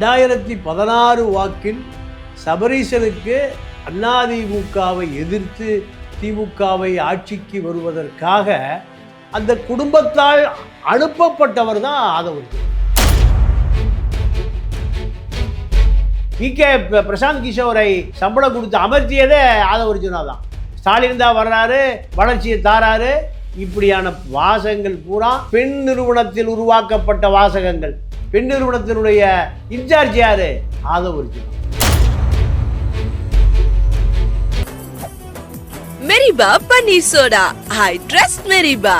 ரெண்டாயிரத்தி பதினாறு வாக்கில் சபரீசனுக்கு அதிமுகவை எதிர்த்து திமுகவை ஆட்சிக்கு வருவதற்காக அந்த குடும்பத்தால் அனுப்பப்பட்டவர் தான் ஆதவன் பி. கே. பிரசாந்த் கிஷோரை சம்பளம் கொடுத்து அமர்த்தியதே ஆதவர்ஜுனா தான். ஸ்டாலின் தான் வர்றாரு வளர்ச்சியை தாராரு. இப்படியான வாசகங்கள் பூரா பெண் நிறுவனத்தில் உருவாக்கப்பட்ட வாசகங்கள். பெண் நிறுவனத்தினுடைய இன்சார்ஜ் யாரு? ஆதவர்ஜுனா மெரிபா பன்னீர் சோடா. ஐ ட்ரஸ்ட் மெரிபா.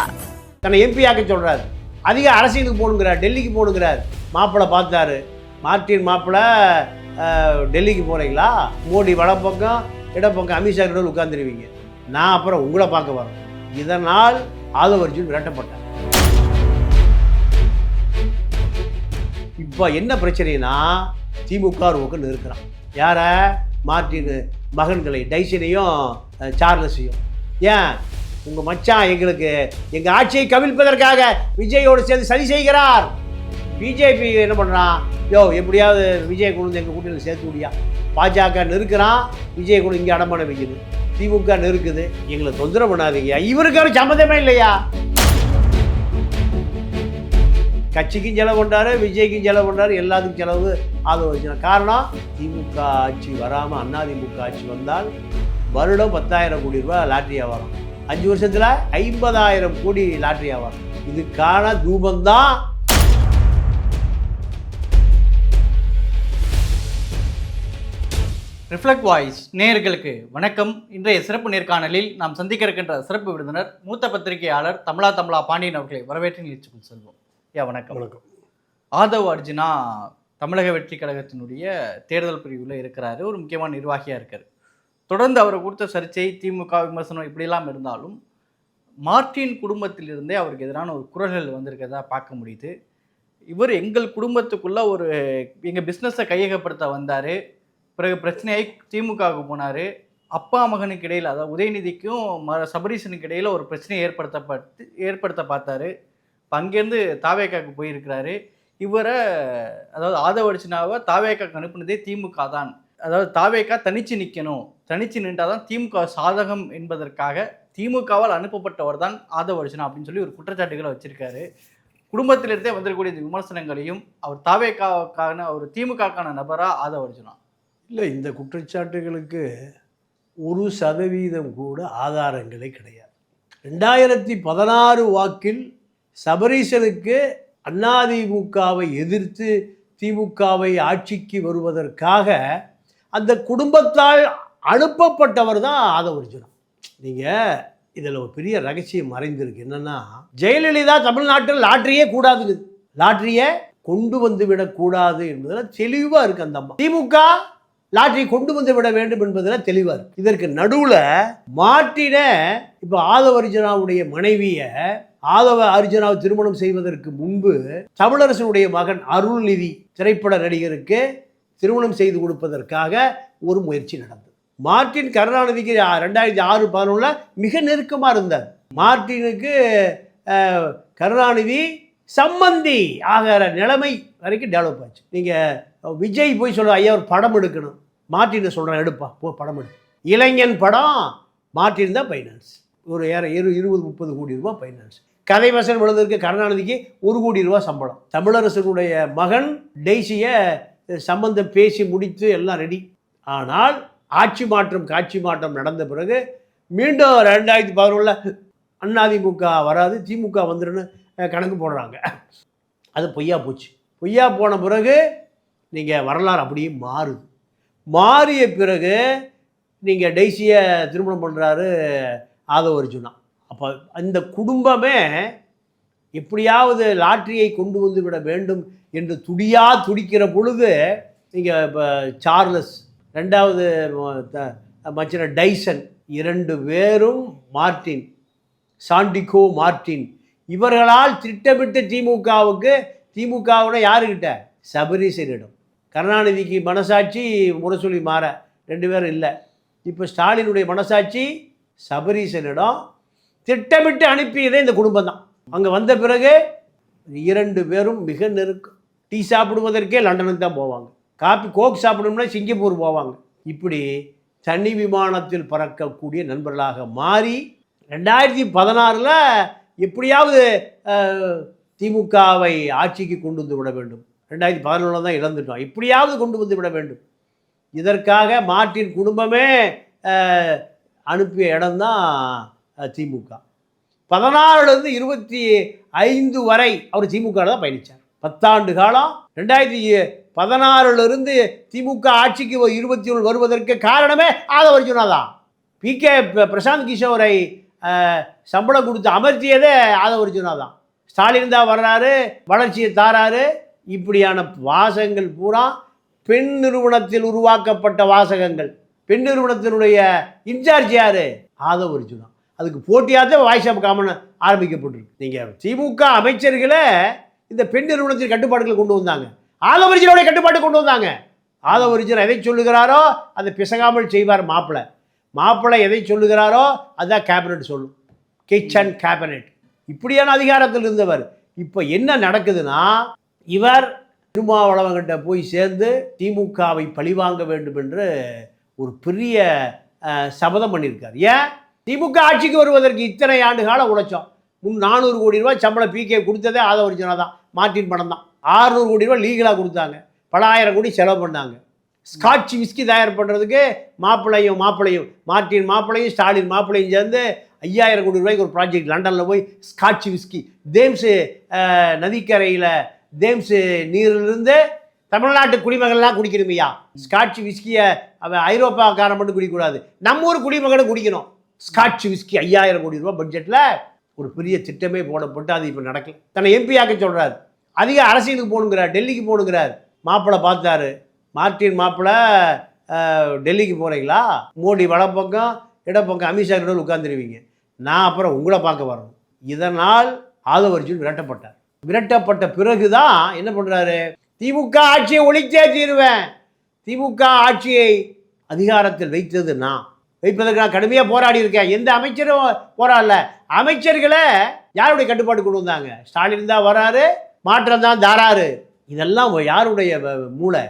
தன்னை எம்பி ஆக்க சொல்றாரு. அதிக அரசியலுக்கு போகணுங்கிறார் டெல்லிக்கு போகணுங்கிறார். மாப்பிள்ளை பார்த்தாரு. மார்ட்டின் மாப்பிள்ளை டெல்லிக்கு போகிறீங்களா மோடி வலப்பக்கம் இடப்பக்கம் அமித்ஷா உட்காந்துருவீங்க நான் அப்புறம் உங்களை பார்க்க வரேன். இதனால் ஆதவர்ஜுன் விரட்டப்பட்டார். இப்போ என்ன பிரச்சனைனா திமுக ஒரு இருக்கிறான் யாரை? யார மகன்களை டைசனையும் சார்லஸையும். ஏன்? உங்கள் மச்சான் எங்களுக்கு எங்கள் ஆட்சியை கவிழ்ப்பதற்காக விஜயோடு சேர்ந்து சதி செய்கிறார். பிஜேபி என்ன பண்ணுறான் யோ எப்படியாவது விஜய் கொண்டு வந்து எங்கள் கூட்டணியில் சேர்த்து முடியா பாஜக நெருக்கிறான் விஜய் கொண்டு இங்கே அடமான வைக்குது. திமுக நெருக்குது எங்களை தொந்தரவு பண்ணாதீங்க. இவருக்கு ஒரு சம்மந்தமே இல்லையா? கட்சிக்கும் செலவு பண்ணுறாரு விஜய்க்கும் செலவு பண்ணுறாரு எல்லாத்துக்கும் செலவு அது வச்சு காரணம் திமுக ஆட்சி வராமல் அண்ணா திமுக ஆட்சி வந்தால் வருடம் பத்தாயிரம் கோடி ரூபாய் லாட்ரி வியாபாரம். அஞ்சு வருஷத்தில் ஐம்பதாயிரம் கோடி லாட்ரி வியாபாரம். இதுக்கான தூபந்தான் ரிஃப்ளெக்ட் வாய்ஸ் நேயர்களுக்கு வணக்கம். இன்றைய சிறப்பு நேர்காணலில் நாம் சந்திக்க இருக்கின்ற சிறப்பு விருந்தினர் மூத்த பத்திரிகையாளர் தமிழா தமிழா பாண்டியன் அவர்களை வரவேற்று நிகழ்ச்சிக்குள் செல்வோம். ஐயா வணக்கம். வணக்கம். ஆதவ் அர்ஜுனா தமிழக வெற்றி கழகத்தினுடைய தேர்தல் பிரிவில் இருக்கிறாரு. ஒரு முக்கியமான நிர்வாகியாக இருக்கார். தொடர்ந்து அவரை கொடுத்த சர்ச்சை திமுக விமர்சனம் இப்படியெல்லாம் இருந்தாலும் மார்ட்டின் குடும்பத்திலிருந்தே அவருக்கு எதிரான ஒரு குரல்கள் வந்திருக்கிறதா பார்க்க முடியுது. இவர் எங்கள் குடும்பத்துக்குள்ள ஒரு எங்கள் பிஸ்னஸை கையகப்படுத்த வந்தார். பிறகு பிரச்சனையாகி திமுகவுக்கு போனார். அப்பா மகனுக்கு இடையில் அதாவது உதயநிதிக்கும் ம சபரீசனுக்கு இடையில் ஒரு பிரச்சனையை ஏற்படுத்தப்பட்டு ஏற்படுத்த பார்த்தாரு. அங்கேருந்து தாவேக்காக்கு போயிருக்கிறாரு. இவரை அதாவது ஆதவர்ச்சினாவை தாவேக்காக்கு அனுப்புனதே திமுக தான். அதாவது தாவேக்கா தனிச்சு நிற்கணும் தனிச்சு நின்றால் தான் திமுக சாதகம் என்பதற்காக திமுகவால் அனுப்பப்பட்டவர் தான் ஆதவர்ஜுனா அப்படின்னு சொல்லி ஒரு குற்றச்சாட்டுகளை வச்சிருக்காரு. குடும்பத்திலிருந்தே வந்திருக்கக்கூடிய இந்த விமர்சனங்களையும் அவர் தாவேக்காவுக்கான ஒரு திமுகக்கான நபராக ஆதவர்ஜுனா இல்லை இந்த குற்றச்சாட்டுகளுக்கு ஒரு சதவீதம் கூட ஆதாரங்களே கிடையாது. ரெண்டாயிரத்தி பதினாறு வாக்கில் சபரீசனுக்கு அதிமுகவை எதிர்த்து திமுகவை ஆட்சிக்கு வருவதற்காக அந்த குடும்பத்தால் அனுப்பப்பட்டவர் தான் ஆதவர்ஜுனம். நீங்கள் இதில் ஒரு பெரிய ரகசியம் மறைந்திருக்கு. என்னென்னா ஜெயலலிதா தமிழ்நாட்டில் லாட்டரியே கூடாதுங்க லாட்டரியை கொண்டு வந்து விடக்கூடாது என்பதில் தெளிவாக இருக்கு அந்த அம்மா. திமுக லாட்ரி கொண்டு வந்து விட வேண்டும் என்பதில் தெளிவாக இருக்கு. இதற்கு நடுவில் மாட்டின இப்போ ஆதவர்ஜுனாவுடைய மனைவியை ஆதவ அர்ஜுனாவை திருமணம் செய்வதற்கு முன்பு தமிழரசனுடைய மகன் அருள்நிதி திரைப்பட நடிகருக்கு திருமணம் செய்து கொடுப்பதற்காக ஒரு முயற்சி நடந்தது. மார்ட்டின் கருணாநிதிக்கு ரெண்டாயிரத்தி ஆறு பதினொன்றில் மிக நெருக்கமாக இருந்தார். மார்ட்டினுக்கு கருணாநிதி சம்மந்தி ஆகிற நிலைமை வரைக்கும் டெவலப் ஆச்சு. நீங்கள் விஜய் போய் சொல்ல ஐயா ஒரு படம் எடுக்கணும். மார்ட்டினை சொல்கிறேன் எடுப்பா போ படம் எடு. இளைஞன் படம் மார்டின் தான் ஃபைனான்ஸ் ஒரு ஏற இரு இருபது முப்பது கோடி ரூபாய் ஃபைனான்ஸ் கதை வசனம் எழுதுறதுக்கு கருணாநிதிக்கு ஒரு கோடி ரூபா சம்பளம். தமிழரசனுடைய மகன் டெய்ஸியை சம்பந்தம் பேசி முடித்து எல்லாம் ரெடி ஆனால் ஆட்சி மாற்றம் காட்சி மாற்றம் நடந்த பிறகு மீண்டும் ரெண்டாயிரத்தி பதினொன்றில் அண்ணாதிமுக வராது திமுக வந்துருன்னு கணக்கு போடுறாங்க. அது பொய்யா போச்சு. பொய்யா போன பிறகு நீங்கள் வரலாறு அப்படியே மாறுது. மாறிய பிறகு நீங்கள் டெய்ஸியை திருமணம் பண்ணுறாரு ஆதவ அர்ஜுனா. அப்போ அந்த குடும்பமே எப்படியாவது லாட்ரியை கொண்டு வந்து விட வேண்டும் என்று துடியா துடிக்கிற பொழுது நீங்கள் இப்போ சார்லஸ் ரெண்டாவது த- மச்சின டைசன் இரண்டு பேரும் மார்ட்டின் சாண்டிகோ மார்ட்டின். இவர்களால் திட்டமிட்டு திமுகவுக்கு திமுகவுடன் யாருக்கிட்ட சபரீசனிடம் கருணாநிதிக்கு மனசாட்சி முரசொலி மாற. ரெண்டு பேரும் இல்லை. இப்போ ஸ்டாலினுடைய மனசாட்சி சபரீசனிடம் திட்டமிட்டு அனுப்பியதே இந்த குடும்பம் தான் அங்கே வந்த பிறகு இரண்டு பேரும் மிக நெருக்கம். டீ சாப்பிடுவதற்கே லண்டனுக்கு தான் போவாங்க. காப்பி கோக் சாப்பிடணும்னா சிங்கப்பூர் போவாங்க. இப்படி தனி விமானத்தில் பறக்கக்கூடிய நண்பர்களாக மாறி ரெண்டாயிரத்தி பதினாறில் எப்படியாவது திமுகவை ஆட்சிக்கு கொண்டு வந்து விட வேண்டும். ரெண்டாயிரத்தி பதினொன்றில் தான் இழந்துட்டோம் எப்படியாவது கொண்டு வந்து விட வேண்டும். இதற்காக மார்ட்டின் குடும்பமே அனுப்பிய இடம்தான் திமுக. பதினாறுலேருந்து இருபத்தி ஐந்து வரை அவர் திமுக தான் பயணித்தார் பத்தாண்டு காலம் ரெண்டாயிரத்தி பதினாறுலேருந்து திமுக ஆட்சிக்கு இருபத்தி ஒன்று வருவதற்கு காரணமே ஆதவ அர்ஜுனா தான். பி. கே. பிரசாந்த் கிஷோரை சம்பளம் கொடுத்து அமர்த்தியதே ஆதவ அர்ஜுனா தான். ஸ்டாலின் தான் வர்றாரு வளர்ச்சியை தாராரு. இப்படியான வாசகங்கள் பூரா பெண் நிறுவனத்தில் உருவாக்கப்பட்ட வாசகங்கள். பெண் நிறுவனத்தினுடைய இன்சார்ஜ் யாரு? ஆதவ அர்ஜுனா அதுக்கு போட்டியாக தான் வாய்ஸ் ஆஃப் காமன் ஆரம்பிக்கப்பட்டிருக்கு. நீங்கள் திமுக அமைச்சர்களை இந்த பெண் நிறுவனத்தின் கட்டுப்பாடுகளை கொண்டு வந்தாங்க. ஆதவரிஜனுடைய அர்ஜுனுடைய கட்டுப்பாடு கொண்டு வந்தாங்க. ஆதவ எதை சொல்லுகிறாரோ அதை பிசகாமல் செய்வார் மாப்பிள்ளை மாப்பிள்ளை எதை சொல்லுகிறாரோ அதான் கேபினட் சொல்லும். கிச்சன் கேபினட் இப்படியான அதிகாரத்தில் இருந்தவர். இப்போ என்ன நடக்குதுன்னா இவர் திருமாவளவங்கிட்ட போய் சேர்ந்து திமுகவை பழிவாங்க வேண்டும் என்று ஒரு பெரிய சபதம் பண்ணியிருக்கார். ஏன்? திமுக ஆட்சிக்கு வருவதற்கு இத்தனை ஆண்டு காலம் உழைச்சோம். முன் நானூறு கோடி ரூபாய் சம்பளம் பிகே கொடுத்ததே ஆதவ அர்ஜுனா தான். மார்ட்டின் பணம் தான். ஆறுநூறு கோடி ரூபாய் லீகலாக கொடுத்தாங்க. பல ஆயிரம் கோடி செலவு பண்ணாங்க. ஸ்காட்ச் விஸ்கி தயார் பண்ணுறதுக்கு மாப்பிள்ளையும் மாப்பிள்ளையும் மார்ட்டின் மாப்பிள்ளையும் ஸ்டாலின் மாப்பிள்ளையும் சேர்ந்து ஐயாயிரம் கோடி ரூபாய்க்கு ஒரு ப்ராஜெக்ட் லண்டனில் போய் ஸ்காட்ச் விஸ்கி தேம்ஸு நதிக்கரையில் தேம்ஸு நீரிலிருந்து தமிழ்நாட்டு குடிமகள்லாம் குடிக்கணுமையா? ஸ்காட்ச் விஸ்கியை அவன் ஐரோப்பாக்காரன் மட்டும் குடிக்கக்கூடாது. நம்ம ஊர் குடிமகனும் குடிக்கணும். ஸ்காட்ச் விஸ்கி ஐயாயிரம் கோடி ரூபாய் பட்ஜெட்டில் ஒரு பெரிய திட்டமே போடப்பட்டு அது இப்போ நடக்கல. தன்னை எம்பியாக்க சொல்கிறார் அதிக அரசியலுக்கு போகணுங்கிறார் டெல்லிக்கு போகணுங்கிறார். மாப்பிள்ளை பார்த்தாரு. மார்ட்டின் மாப்பிள்ளை டெல்லிக்கு போகிறீங்களா மோடி வலப்பக்கம் இடப்பக்கம் அமித்ஷா கிட்ட உட்காந்துருவீங்க நான் அப்புறம் உங்களை பார்க்க வரணும். இதனால் ஆதவ அர்ஜுன் விரட்டப்பட்டார். விரட்டப்பட்ட பிறகுதான் என்ன பண்ணுறாரு திமுக ஆட்சியை ஒழிச்சே தீருவேன். திமுக ஆட்சியை அதிகாரத்தில் வைத்தது நான். வைப்பதற்கு நான் கடுமையாக போராடி இருக்கேன். எந்த அமைச்சரும் போராடல. அமைச்சர்களை யாருடைய கட்டுப்பாடு கொண்டு வந்தாங்க? ஸ்டாலின் தான் வராரு மாற்றம் தான் தாராரு. இதெல்லாம் யாருடைய மூளை?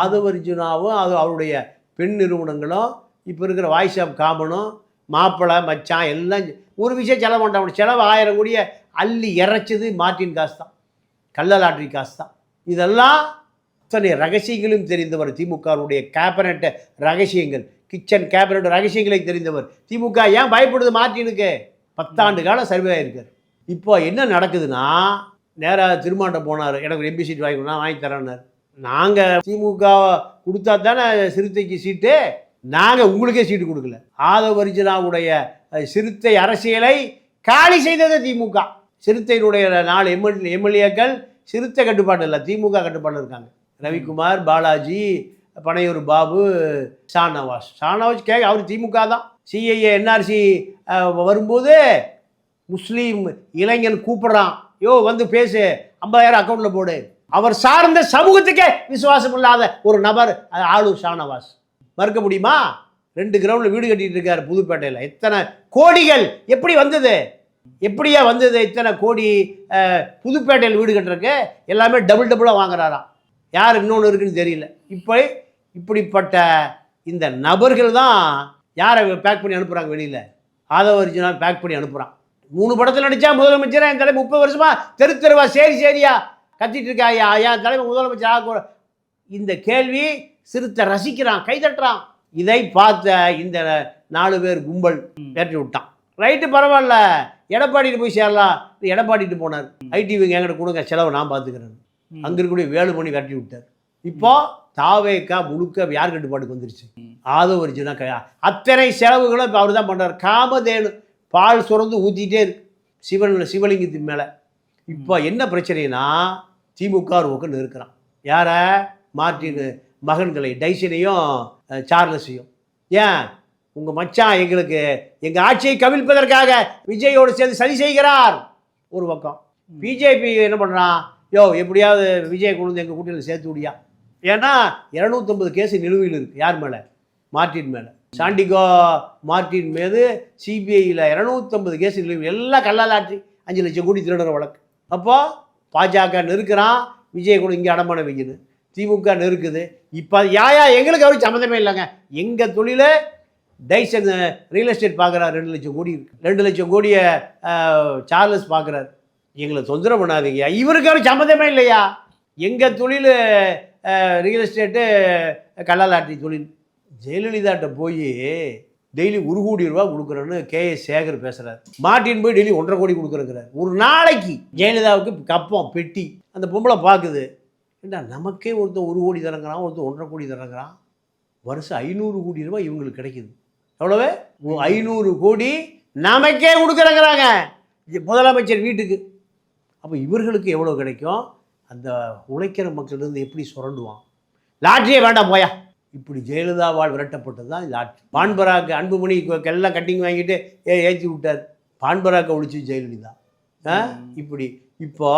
ஆதவர்ஜுனாவும் அது அவருடைய பெண் நிறுவனங்களும் இப்போ இருக்கிற வாய்ஸ் ஆஃப் காமனும் மாப்பிள்ளை மச்சான் எல்லாம் ஒரு விஷயம் செலவு மாட்டான் செலவு ஆயிரம் கோடிய அள்ளி இறைச்சது மார்ட்டின் காசு தான். கள்ள லாட்ரி காசு தான். இதெல்லாம் அத்தனை ரகசியங்களும் தெரிந்தவர் திமுகவுடைய கேபினட் ரகசியங்கள். கிச்சன் கேபினட் ரகசியங்களை தெரிந்தவர். திமுக ஏன் பயப்படுது மாற்றினுக்கு பத்தாண்டு காலம் சர்வே ஆயிருக்கார். இப்போ என்ன நடக்குதுன்னா நேராக திருமாண்டம் போனார். எனக்கு ஒரு எம்பி சீட் வாங்கிக்கணும் வாங்கி தரேன்னார். நாங்கள் திமுக கொடுத்தா தானே சிறுத்தைக்கு சீட்டு நாங்கள் உங்களுக்கே சீட்டு கொடுக்கல. ஆதவ வரிஜனாவுடைய சிறுத்தை அரசியலை காலி செய்தது திமுக. சிறுத்தையினுடைய நாலு எம்எல் எம்எல்ஏக்கள் சிறுத்தை கட்டுப்பாடு இல்லை திமுக கட்டுப்பாடு இருக்காங்க. ரவிக்குமார் பாலாஜி பனையூர் பாபு ஷானவாஸ். ஷானவாஸ் கே அவர் திமுக தான். சிஐஏ என்ஆர்சி வரும்போது முஸ்லீம் இளைஞன் கூப்பிட்றான். யோ வந்து பேசு ஐம்பதாயிரம் அக்கௌண்ட்டில் போடு. அவர் சார்ந்த சமூகத்துக்கே விசுவாசம் இல்லாத ஒரு நபர் அது ஆளூர் ஷானவாஸ். மறுக்க முடியுமா? ரெண்டு கிரவுண்டில் வீடு கட்டிட்டு இருக்கார் புதுப்பேட்டையில். எத்தனை கோடிகள் எப்படி வந்தது? எப்படியா வந்தது? இத்தனை கோடி புதுப்பேட்டையில் வீடு கட்டுறதுக்கு? எல்லாமே டபுள் டபுளாக வாங்குறாராம். யார் இன்னொன்று இருக்குன்னு தெரியல. இப்போ இப்படிப்பட்ட இந்த நபர்கள் தான் யாரை பேக் பண்ணி அனுப்புகிறாங்க வெளியில்? ஆதவ அர்ஜுனா பேக் பண்ணி அனுப்புகிறான் மூணு படத்தில் நடித்தா முதலமைச்சர்? என் தலைமை முப்பது வருஷமா தெரு தெருவா சரி சரியா கத்திட்டு இருக்கா? ஐயா என் தலைமை முதலமைச்சர் ஆக இந்த கேள்வி சிறுத்தை ரசிக்கிறான் கைதட்டுறான். இதை பார்த்த இந்த நாலு பேர் கும்பல் ஏற்றி விட்டான். ரைட்டு பரவாயில்ல. எடப்பாடிட்டு போய் சேரலாம். எடப்பாடிட்டு போனார். ஐடிவிங்க என்கிட்ட கொடுங்க செலவை நான் பார்த்துக்கிறேன். அங்கே இருக்கக்கூடிய வேலுமணி விரட்டி விட்டார். இப்போ தாவேக்கா முழுக்க யார் கட்டுப்பாட்டுக்கு வந்துருச்சு. ஆதவ ஒரிஜினா க அத்தனை செலவுகளும் இப்போ அவர் தான் பண்ணுறார் காமதேனு பால் சுரந்து ஊற்றிட்டே இருக்கு. சிவன் சிவலிங்கத்தின் மேலே. இப்போ என்ன பிரச்சனைனா திமுக பக்கம் இருக்கிறான் யாரை? மார்ட்டின் மகன்களை டைசனையும் சார்லஸையும். ஏன்? உங்கள் மச்சான் எங்களுக்கு எங்கள் ஆட்சியை கவிழ்ப்பதற்காக விஜயோடு சேர்ந்து சதி செய்கிறார். ஒரு பக்கம். பிஜேபி என்ன பண்ணுறான் யோ எப்படியாவது விஜய் கொண்டு வந்து எங்கள் கூட்டணியில் சேர்த்து விடியா? ஏன்னா இரநூத்தொம்பது கேஸ் நிலுவையில் இருக்குது யார் மேலே? மார்ட்டின் மேலே. சாண்டிகோ மார்ட்டின் மீது சிபிஐயில் இரநூத்தம்பது கேஸ் நிலுவையில் எல்லாம் கல்லாலாட்சி அஞ்சு லட்சம் கோடி திருடுற வழக்கு. அப்போது பாஜக நெருக்கிறான் விஜய் கூட இங்கே அடமான வைக்குது திமுக நெருக்குது. இப்போ யாயா எங்களுக்கு அவருக்கு சம்மந்தமே இல்லைங்க. எங்கள் தொழில் டைசன் ரியல் எஸ்டேட் பார்க்குறாரு ரெண்டு லட்சம் கோடி இருக்கு. ரெண்டு லட்சம் கோடியை சார்லஸ் பார்க்குறாரு எங்களை தொந்தரவு பண்ணாதீங்க. இவருக்கு சம்மந்தமே இல்லையா? எங்கள் தொழில் ரியல் எஸ்டேட்டு கல்லாலாட்டி தொழில். ஜெயலலிதாட்ட போய் டெய்லி ஒரு கோடி ரூபா கொடுக்குறேன்னு கே. எஸ். சேகர் பேசுகிறார் மாட்டின் போய் டெய்லி ஒன்றரை கோடி கொடுக்குறேங்கிறார். ஒரு நாளைக்கு ஜெயலலிதாவுக்கு கப்பம் பெட்டி அந்த பொம்பளை பார்க்குது. ஏண்டா நமக்கே ஒருத்தன் ஒரு கோடி தரங்கிறான் ஒருத்தன் ஒன்றரை கோடி தரங்கிறான். வருஷம் ஐநூறு கோடி ரூபாய் இவங்களுக்கு கிடைக்குது. எவ்வளவு? ஐநூறு கோடி நமக்கே கொடுக்குறேங்கிறாங்க. முதலமைச்சர் வீட்டுக்கு. அப்போ இவர்களுக்கு எவ்வளோ கிடைக்கும்? அந்த உழைக்கிற மக்களிருந்து எப்படி சுரண்டுவான்? லாட்ரியே வேண்டாம் போயா. இப்படி ஜெயலலிதாவால் விரட்டப்பட்டது தான் லாட்ரி. பான்பராக்கு அன்புமணி எல்லாம் கட்டிங் வாங்கிட்டு ஏ ஏற்றி விட்டார். பான்பராக்கை ஒழிச்சு ஜெயலலிதா. இப்படி. இப்போ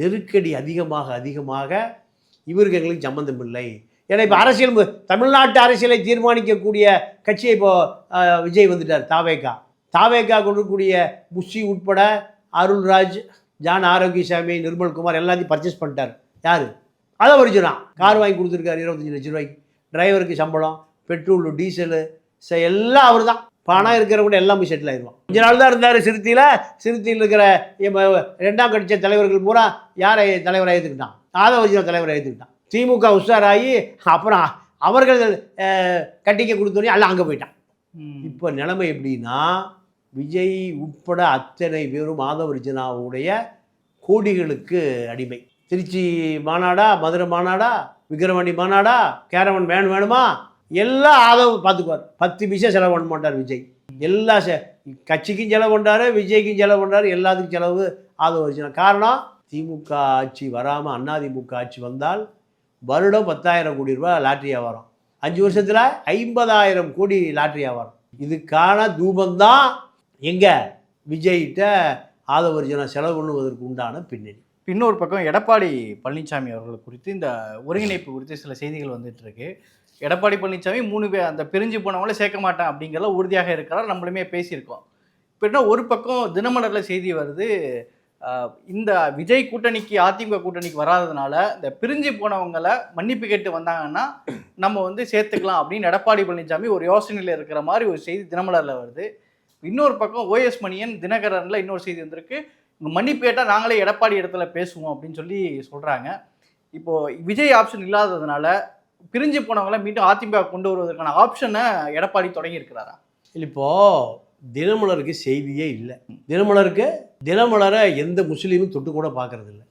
நெருக்கடி அதிகமாக அதிகமாக இவருக்கு எங்களுக்கு சம்மந்தம் இல்லை. ஏன்னா இப்போ அரசியல் தமிழ்நாட்டு அரசியலை தீர்மானிக்கக்கூடிய கட்சியை இப்போ விஜய் வந்துட்டார் தாவேகா தாவேகா கொடுக்கக்கூடிய முஷி உட்பட அருள்ராஜ் ஜான் ஆரோக்கியசாமி நிர்மல்குமார் எல்லாத்தையும் பர்ச்சேஸ் பண்ணிட்டார். யார்? அதை வரிச்சுனா கார் வாங்கி கொடுத்துருக்காரு இருபத்தஞ்சி லட்ச ரூபாய்க்கு. டிரைவருக்கு சம்பளம் பெட்ரோல் டீசலு எல்லாம் அவர் தான் பணம் இருக்கிறவங்க எல்லாம் போய் செட்டில் ஆயிடுவான். கொஞ்ச நாள் தான் இருந்தார் சிறுத்தியில். சிறுத்தியில் இருக்கிற ரெண்டாம் கட்சி தலைவர்கள் பூரா யாரை தலைவராக ஏற்றுக்கிட்டான் ஆதவ வச்சுன தலைவரை ஏற்றுக்கிட்டான் திமுக உஷாராகி அப்புறம் அவர்கள் கட்டிக்க கொடுத்தோன்னே எல்லாம் அங்கே போயிட்டான். இப்போ நிலைமை எப்படின்னா விஜய் உட்பட அத்தனை பேரும் மாதவர்ஜனாவுடைய கோடிகளுக்கு அடிமை. திருச்சி மாநாடா மதுரை மாநாடா விக்ரவாணி மாநாடா கேரவன் வேணும் வேணுமா? எல்லாம் ஆதவ பார்த்துக்குவார். பத்து பைசா செலவு பண்ண மாட்டார் விஜய். எல்லா செ கட்சிக்கும் செலவு பண்ணுறாரு விஜய்க்கும் செலவு பண்ணுறாரு எல்லாத்துக்கும் செலவு ஆதவ அர்ஜுனா காரணம் திமுக ஆட்சி வராமல் அண்ணாதிமுக ஆட்சி வந்தால் வருடம் பத்தாயிரம் கோடி ரூபாய் லாட்ரி வியாபாரம். அஞ்சு வருஷத்தில் ஐம்பதாயிரம் கோடி லாட்ரி வியாபாரம். இதுக்கான தூபந்தான் எங்கே? விஜய்கிட்ட ஆதவர்ஜன செலவு பண்ணுவதற்கு உண்டான பின்னணி. இன்னொரு பக்கம் எடப்பாடி பழனிசாமி அவர்கள் குறித்து இந்த ஒருங்கிணைப்பு குறித்து சில செய்திகள் வந்துட்டு இருக்கு எடப்பாடி பழனிசாமி மூணு பேர் அந்த பிரிஞ்சு போனவங்கள சேர்க்க மாட்டேன் அப்படிங்கிறத உறுதியாக இருக்கிறார். நம்மளுமே பேசியிருக்கோம். இப்போ என்ன ஒரு பக்கம் தினமலரில் செய்தி வருது. இந்த விஜய் கூட்டணிக்கு அதிமுக கூட்டணிக்கு வராததுனால இந்த பிரிஞ்சு போனவங்களை மன்னிப்பு கேட்டு வந்தாங்கன்னா நம்ம வந்து சேர்த்துக்கலாம் அப்படின்னு எடப்பாடி பழனிசாமி ஒரு யோசனையில் இருக்கிற மாதிரி ஒரு செய்தி தினமலரில் வருது. இன்னொரு பக்கம் ஓஎஸ் மணியன் தினகரனில் இன்னொரு செய்தி வந்திருக்கு. மன்னிப்பு கேட்டால் நாங்களே எடப்பாடி இடத்துல பேசுவோம் அப்படின்னு சொல்லி சொல்கிறாங்க இப்போது விஜய் ஆப்ஷன் இல்லாததுனால பிரிஞ்சு போனவங்கள மீண்டும் அதிமுக கொண்டு வருவதற்கான ஆப்ஷனை எடப்பாடி தொடங்கி இருக்கிறாரா? இல்லை இப்போ தினமலருக்கு செய்தியே இல்லை. தினமலருக்கு தினமலரை எந்த முஸ்லீமும் தொட்டு கூட பார்க்கறது இல்லை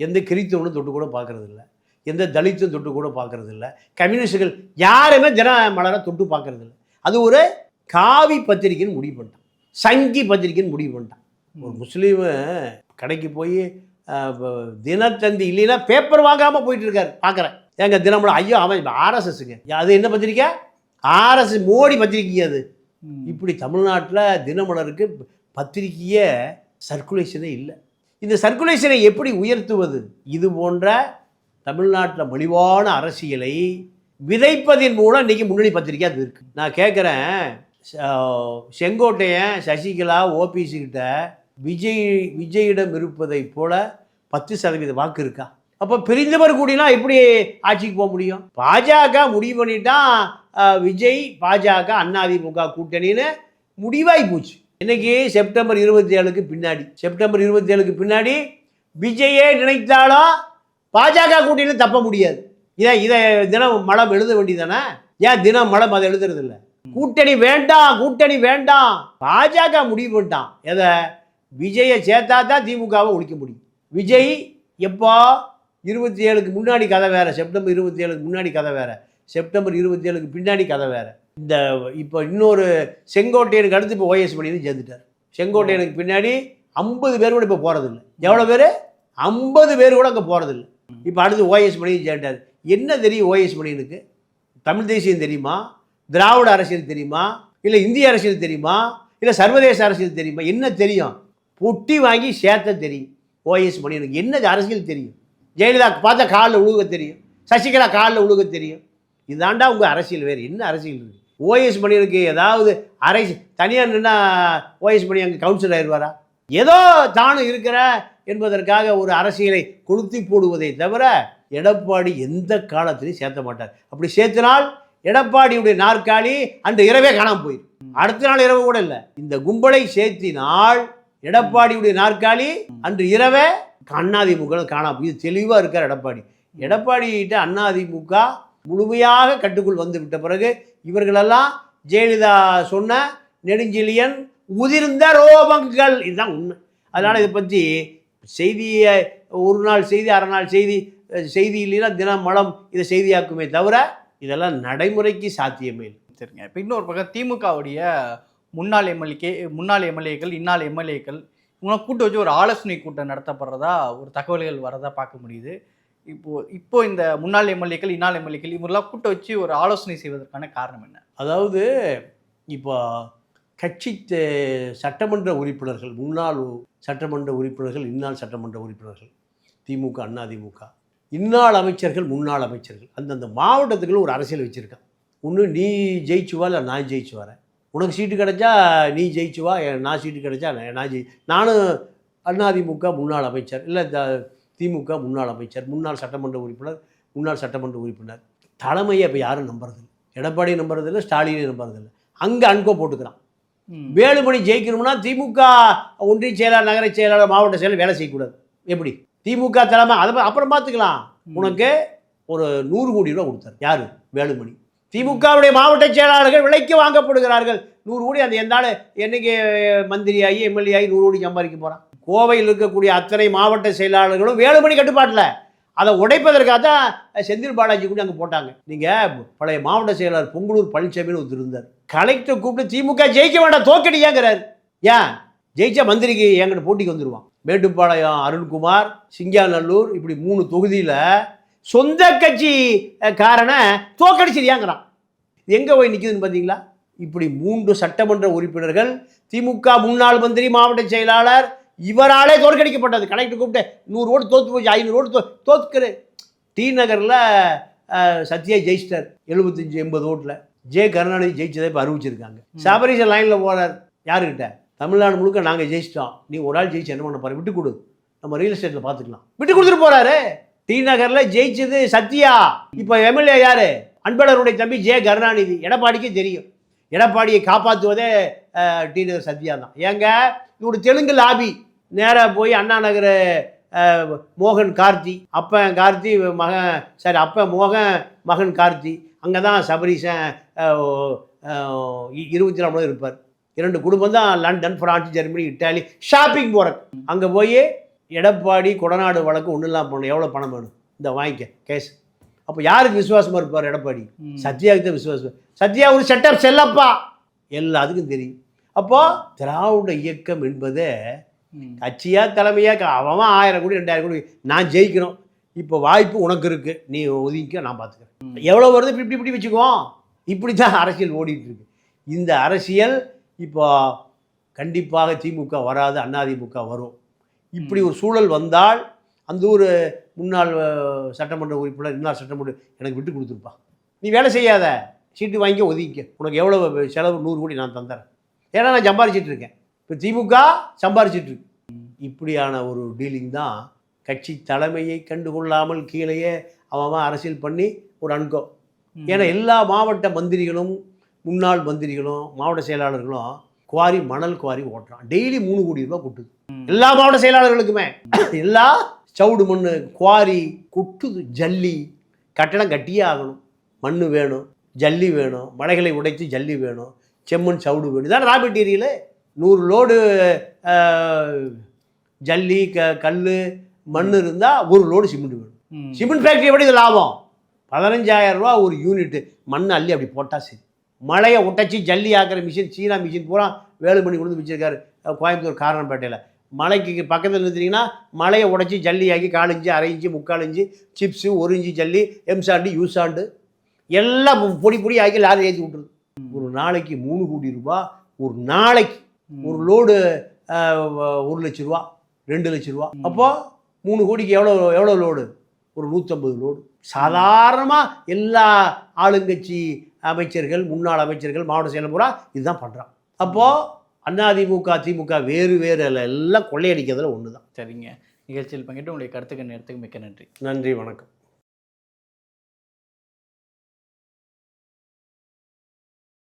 எந்த கிறித்தவனும் தொட்டு கூட பார்க்கறது இல்லை எந்த தலித்தும் தொட்டு கூட பார்க்கறது இல்லை கம்யூனிஸ்டுகள் யாருமே தினமலரை தொட்டு பார்க்கறது இல்லை அது ஒரு காவி பத்திரிக்கைன்னு முடிவு பண்ணிட்டான். சங்கி பத்திரிக்கைன்னு முடிவு பண்ணிட்டான். ஒரு முஸ்லீமு கடைக்கு போய் தினத்தந்தி இல்லைன்னா பேப்பர் வாங்காமல் போயிட்டு இருக்காரு. பார்க்குறேன் ஏங்க தினமலர் ஐயோ அவன் ஆர்எஸ்எஸ்ங்க அது என்ன பத்திரிக்கை? ஆர்எஸ் மோடி பத்திரிக்கை அது. இப்படி தமிழ்நாட்டில் தினமலருக்கு பத்திரிக்கையே சர்க்குலேஷனே இல்லை. இந்த சர்க்குலேஷனை எப்படி உயர்த்துவது? இது போன்ற தமிழ்நாட்டில் மலிவான அரசியலை விதைப்பதின் மூலம் இன்னைக்கு முன்னணி பத்திரிக்கை அது இருக்கு. நான் கேட்குறேன் செங்கோட்டையன் சசிகலா ஓபிசிக்கிட்ட விஜய் விஜயிடம் இருப்பதைப் போல பத்து சதவீத வாக்கு இருக்கா? அப்போ பிரிந்தவர் கூடினா எப்படி ஆட்சிக்கு போக முடியும்? பாஜக முடிவு பண்ணிட்டான் விஜய் பாஜக அதிமுக கூட்டணின்னு முடிவாகி போச்சு. இன்னைக்கு செப்டம்பர் இருபத்தி ஏழுக்கு பின்னாடி. செப்டம்பர் இருபத்தி ஏழுக்கு பின்னாடி விஜயே நினைத்தாலும் பாஜக கூட்டணி தப்ப முடியாது. இதை இதை தினம் மலம் எழுத வேண்டியதானே ஏன் தினம் மலம் அதை எழுதுறதில்லை? கூட்டணி வேண்டாம் கூட்டணி வேண்டாம். பாஜக முடிவு பண்ணிட்டான். எதை? விஜயை சேர்த்தா தான் திமுகவை ஒழிக்க முடியும். விஜய் எப்போ? இருபத்தி ஏழுக்கு முன்னாடி கதை வேறு செப்டம்பர் இருபத்தி ஏழுக்கு முன்னாடி கதை வேறு செப்டம்பர் இருபத்தி ஏழுக்கு பின்னாடி கதை வேறு. இந்த இப்போ இன்னொரு செங்கோட்டையனுக்கு அடுத்து இப்போ ஓஎஸ் பண்ணி சேர்ந்துட்டார். செங்கோட்டையனுக்கு பின்னாடி ஐம்பது பேர் கூட இப்போ போகிறதில்ல எவ்வளோ பேர்? ஐம்பது பேர் கூட அங்கே போகிறதில்ல இப்போ அடுத்து ஓஎஸ் மணியும் சேர்ந்தார் என்ன தெரியும் ஓஎஸ் மணியனுக்கு தமிழ் தேசியம் தெரியுமா? திராவிட அரசியல் தெரியுமா? இல்லை இந்திய அரசியல் தெரியுமா? இல்லை சர்வதேச அரசியல் தெரியுமா? என்ன தெரியும்? பொட்டி வாங்கி சேர்த்த தெரியும். ஓஎஸ் மணியனுக்கு என்ன அரசியல் தெரியும்? ஜெயலலிதா பார்த்தா காலில் உழுக தெரியும். சசிகலா காலில் உழுக தெரியும். இதாண்டா உங்கள் அரசியல். வேறு என்ன அரசியல் இருக்குது ஓஎஸ் மணியனுக்கு ஏதாவது அரசு தனியாக நின்னா ஓஎஸ் மணி அங்கே கவுன்சிலர் ஆயிடுவாரா ஏதோ தானும் இருக்கிற என்பதற்காக ஒரு அரசியலை கொளுத்தி போடுவதை தவிர எடப்பாடி எந்த காலத்திலையும் சேர்த்த மாட்டார். அப்படி சேர்த்தினால் எடப்பாடியுடைய நாற்காலி அன்று இரவே காணாம போயிடும் அடுத்த நாள் இரவு கூட இல்லை. இந்த கும்பலை சேர்த்தினால் எடப்பாடியுடைய நாற்காலி அன்று இரவே அண்ணாதிமுக காணாம போய் தெளிவாக இருக்கார் எடப்பாடி. எடப்பாடிகிட்ட அதிமுக முழுமையாக கட்டுக்குள் வந்து விட்ட பிறகு இவர்களெல்லாம் ஜெயலலிதா சொன்ன நெடுஞ்செழியன் உதிர்ந்த ரோபங்கள் இதுதான் உண்மை. அதனால் இதை பற்றி செய்தியை ஒரு நாள் செய்தி அரை நாள் செய்தி செய்தி இல்லைன்னா தினம் மலம் இதை செய்தியாக்குமே தவிர இதெல்லாம் நடைமுறைக்கு சாத்தியமே சரிங்க. இப்போ இன்னொரு பக்கம் திமுகவுடைய முன்னாள் எம்எல்ஏ முன்னாள் எம்எல்ஏக்கள் இன்னாள் எம்எல்ஏக்கள் இவங்க கூட்டு வச்சு ஒரு ஆலோசனை கூட்டம் நடத்தப்படுறதா ஒரு தகவல்கள் வரதா பார்க்க முடியுது. இப்போ இப்போ இந்த முன்னாள் எம்எல்ஏக்கள் இன்னாள் எம்எல்ஏக்கள் இவங்கெல்லாம் கூட்ட வச்சு ஒரு ஆலோசனை செய்வதற்கான காரணம் என்ன? அதாவது இப்போ கட்சி சட்டமன்ற உறுப்பினர்கள் முன்னாள் சட்டமன்ற உறுப்பினர்கள் இன்னாள் சட்டமன்ற உறுப்பினர்கள் திமுக அதிமுக இன்னாள் அமைச்சர்கள் முன்னாள் அமைச்சர்கள். அந்தந்த மாவட்டத்துக்குள்ள ஒரு அரசியல் வச்சுருக்கான். ஒன்று நீ ஜெயிச்சுவா இல்லை நான் ஜெயிச்சு வரேன்? உனக்கு சீட்டு கிடைச்சா நீ ஜெயிச்சு வா நான் சீட்டு கிடைச்சா நான் ஜெயி நானும் அதிமுக முன்னாள் அமைச்சர் இல்லை திமுக முன்னாள் அமைச்சர் முன்னாள் சட்டமன்ற உறுப்பினர் முன்னாள் சட்டமன்ற உறுப்பினர். தலைமையை இப்போ யாரும் நம்புறதில்லை. எடப்பாடி நம்புறதில்லை ஸ்டாலினை நம்புறதில்லை. அங்கே அன்கோ போட்டுக்கிறான். வேலுமணி ஜெயிக்கணும்னா திமுக ஒன்றிய செயலாளர் நகர செயலாளர் மாவட்ட செயலர் வேலை செய்யக்கூடாது. எப்படி? திமுக தலைமை அதை அப்புறம் பார்த்துக்கலாம். உனக்கு ஒரு நூறு கோடி ரூபா கொடுத்தாரு. யாரு? வேலுமணி. திமுகவுடைய மாவட்ட செயலாளர்கள் விலைக்கு வாங்கப்படுகிறார்கள். நூறு கோடி அந்த எந்த ஆளு என்னைக்கு மந்திரியாகி எம்எல்ஏ ஆகி நூறு கோடி சம்பாதிக்க போகிறான் கோவையில் இருக்கக்கூடிய அத்தனை மாவட்ட செயலாளர்களும் வேலுமணி கட்டுப்பாட்டில். அதை உடைப்பதற்காக தான் செந்தில் பாலாஜி கூட அங்கே போட்டாங்க. நீங்கள் பழைய மாவட்ட செயலாளர் பொங்கலூர் பழனிசாமின்னு ஒருத்தர் இருந்தார். கலெக்டர் கூப்பிட்டு திமுக ஜெயிக்க வேண்டாம் தோக்கடியாங்கிறார். ஏன்? ஜெயிச்சா மந்திரிக்கு என்கிட்ட போட்டிக்கு வந்துடுவான் மேட்டுப்பாளையம் அருண்குமார் சிங்காநல்லூர் இப்படி மூணு தொகுதியில் சொந்த கட்சி காரனை தோக்கடிச்சிருயாங்கிறான் இது எங்கே போய் நிற்குதுன்னு பார்த்தீங்களா இப்படி மூன்று சட்டமன்ற உறுப்பினர்கள் திமுக முன்னாள் மந்திரி மாவட்ட செயலாளர் இவராலே தோற்கடிக்கப்பட்டது. கலெக்டர் கூப்பிட்டு நூறு ஓட்டு தோத்து போச்சு ஐநூறு ஓட்டு தோ தோத்துக்கிற டி நகரில் சத்யா ஜெயிச்சிட்டார் எழுபத்தஞ்சு எண்பது ஓட்டில். ஜே கருணாநிதி ஜெயிச்சதை இப்போ அறிவிச்சிருக்காங்க. சபரிச லைனில் போகிறார் யாருக்கிட்ட? தமிழ்நாடு முழுக்க நாங்கள் ஜெயிச்சிட்டோம். நீ ஒரு ஆள் ஜெயிச்சு என்ன பண்ண பாரு விட்டு கொடு. நம்ம ரியல் எஸ்டேட்டில் பார்த்துக்கலாம் விட்டு கொடுத்துட்டு போகிறாரு டி நகரில் ஜெயிச்சது சத்யா. இப்போ எம்எல்ஏ யார்? அன்பழகருடைய தம்பி ஜே கருணாநிதி. எடப்பாடிக்கே தெரியும். எடப்பாடியை காப்பாற்றுவதே டி நகர் சத்யா தான். ஏங்க? இவரு தெலுங்கு லாபி. நேராக போய் அண்ணா நகர் மோகன் கார்த்தி அப்பன் கார்த்தி மகன் சரி அப்பன் மோகன் மகன் கார்த்தி. அங்கே தான் சபரீசன் இருபத்தி நாலு இருப்பார். இரண்டு குடும்பம் தான் London France Germany Italy shopping போகிறது அங்கே போய் எடப்பாடி கொடநாடு வழக்கு ஒன்றும் இல்லாமல் போகணும் எவ்வளோ பணம் வேணும்? இந்த வாங்கிக்க கேஸ். அப்போ யாருக்கு விசுவாசமாக இருப்பார் எடப்பாடி. சத்யாவுக்கு தான் விசுவாசம். சத்யா ஒரு செட்டப் செல்லப்பா. எல்லாத்துக்கும் தெரியும். அப்போ திராவிட இயக்கம் என்பதே ம். கட்சியா தலைமையா க- அவன் ஆயிரம் கோடி ரெண்டாயிரம் கோடி நான் ஜெயிக்கணும். இப்போ வாய்ப்பு உனக்கு இருக்கு. நீ ஒதுங்கிக்க நான் பார்த்துக்கிறேன் எவ்வளோ வருது? இப்படி இப்படி இப்படி வச்சுக்குவோம் இப்படி தான் அரசியல் ஓடிட்டு இருக்கு. இந்த அரசியல் இப்போ கண்டிப்பாக திமுக வராது அதிமுக வரும். இப்படி ஒரு சூழல் வந்தால் அந்த ஒரு முன்னாள் சட்டமன்ற உறுப்பினர் இன்னார் சட்டமன்ற எனக்கு விட்டு கொடுத்துருப்பா. நீ வேலை செய்யாத. சீட்டு வாங்கி ஒதுக்கிக்க. உனக்கு எவ்வளோ செலவு? நூறு கோடி நான் தந்துறேன். ஏன்னா நான் சம்பாரிச்சிட்டு இருக்கேன். இப்போ திமுக சம்பாரிச்சிட்டு இருக்கு. இப்படியான ஒரு டீலிங் தான் கட்சி தலைமையை கண்டுகொள்ளாமல் கீழேயே அவன் அரசியல் பண்ணி ஒரு அன்கோ. ஏன்னா எல்லா மாவட்ட மந்திரிகளும் முன்னாள் மந்திரிகளும் மாவட்ட செயலாளர்களும் குவாரி மணல் குவாரி ஓட்டுறான். டெய்லி மூணு கோடி ரூபாய் கொட்டுது. எல்லா மாவட்ட செயலாளர்களுக்குமே. எல்லா சவுடு மண் குவாரி கொட்டுது ஜல்லி கட்டடம் கட்டியே ஆகணும். மண் வேணும் ஜல்லி வேணும் மலைகளை உடைத்து ஜல்லி வேணும் செம்மண் சவுடு வேணும். இதான் ரா மெட்டீரியலு? நூறு லோடு ஜல்லி க கல் மண் இருந்தால் ஒரு லோடு சிமெண்ட் வேணும். சிமெண்ட் ஃபேக்ட்ரி எப்படி இது லாபம். பதினஞ்சாயிரம் ரூபா ஒரு யூனிட்டு மண் அள்ளி அப்படி போட்டால் சரி. மழையை உடைச்சி ஜல்லி ஆக்கிற மிஷின் சீனா மிஷின் பூரா வேலுமணி கொண்டு வந்து வச்சிருக்காரு கோயம்புத்தூர் காரணப்பேட்டையில் மலைக்கு பக்கத்தில் இருந்தீங்கன்னா மலையை உடைச்சி ஜல்லி ஆக்கி கால் இஞ்சி அரை இஞ்சி முக்கால் இஞ்சி சிப்ஸு ஒரு இன்ச்சு ஜல்லி எம்சாண்டு யூசாண்டு எல்லாம் பொடி பொடி ஆக்கி லாரி ஏற்றி விட்டுருது. ஒரு நாளைக்கு மூணு கோடி ரூபா ஒரு நாளைக்கு ஒரு லோடு ஒரு லட்ச ரூபா ரெண்டு லட்ச ரூபா. அப்போது மூணு கோடிக்கு எவ்வளோ எவ்வளோ லோடு? ஒரு நூற்றம்பது லோடு. சாதாரணமாக எல்லா ஆளுங்கட்சி அமைச்சர்கள் முன்னாள் அமைச்சர்கள் மாவட்ட செயலர் பூரா இதுதான் பண்ணுறான் அப்போது அதிமுக திமுக வேறு வேறு எல்லாம் கொள்ளையடிக்கிறதுல ஒன்று தான் சரிங்க. நிகழ்ச்சியில் பங்கிட்டு உங்களுடைய கருத்துக்கு நேரத்துக்கு மிக்க நன்றி. நன்றி வணக்கம்.